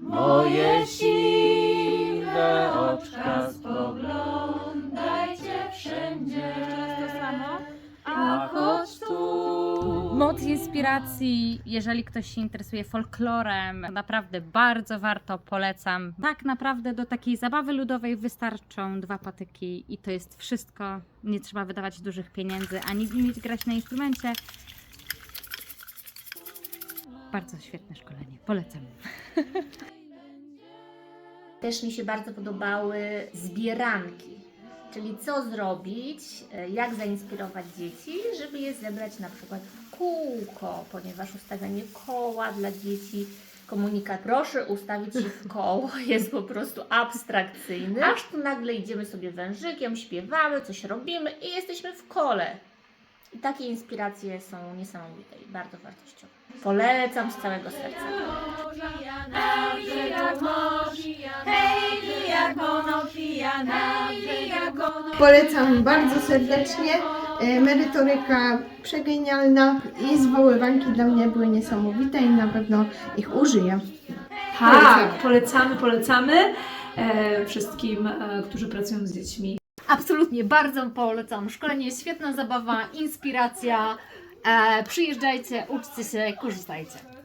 moje siwe oczka spoglądajcie wszędzie. To samo. A choć tu Moc inspiracji, jeżeli ktoś się interesuje folklorem, naprawdę bardzo warto, polecam. Tak naprawdę do takiej zabawy ludowej wystarczą dwa patyki i to jest wszystko. Nie trzeba wydawać dużych pieniędzy, ani umieć grać na instrumencie. Bardzo świetne szkolenie, polecam. Też mi się bardzo podobały zbieranki. Czyli co zrobić, e, jak zainspirować dzieci, żeby je zebrać na przykład w kółko, ponieważ ustawianie koła dla dzieci, komunikat proszę ustawić się w koło jest po prostu abstrakcyjny. Aż tu nagle idziemy sobie wężykiem, śpiewamy, coś robimy i jesteśmy w kole. I takie inspiracje są niesamowite i bardzo wartościowe. Polecam z całego serca. Polecam bardzo serdecznie. E, Merytoryka przegenialna i zwoływanki dla mnie były niesamowite i na pewno ich użyję. Tak, polecamy, polecamy e, wszystkim, e, którzy pracują z dziećmi. Absolutnie, bardzo polecam. Szkolenie jest świetna zabawa, inspiracja. E, przyjeżdżajcie, uczcie się, korzystajcie.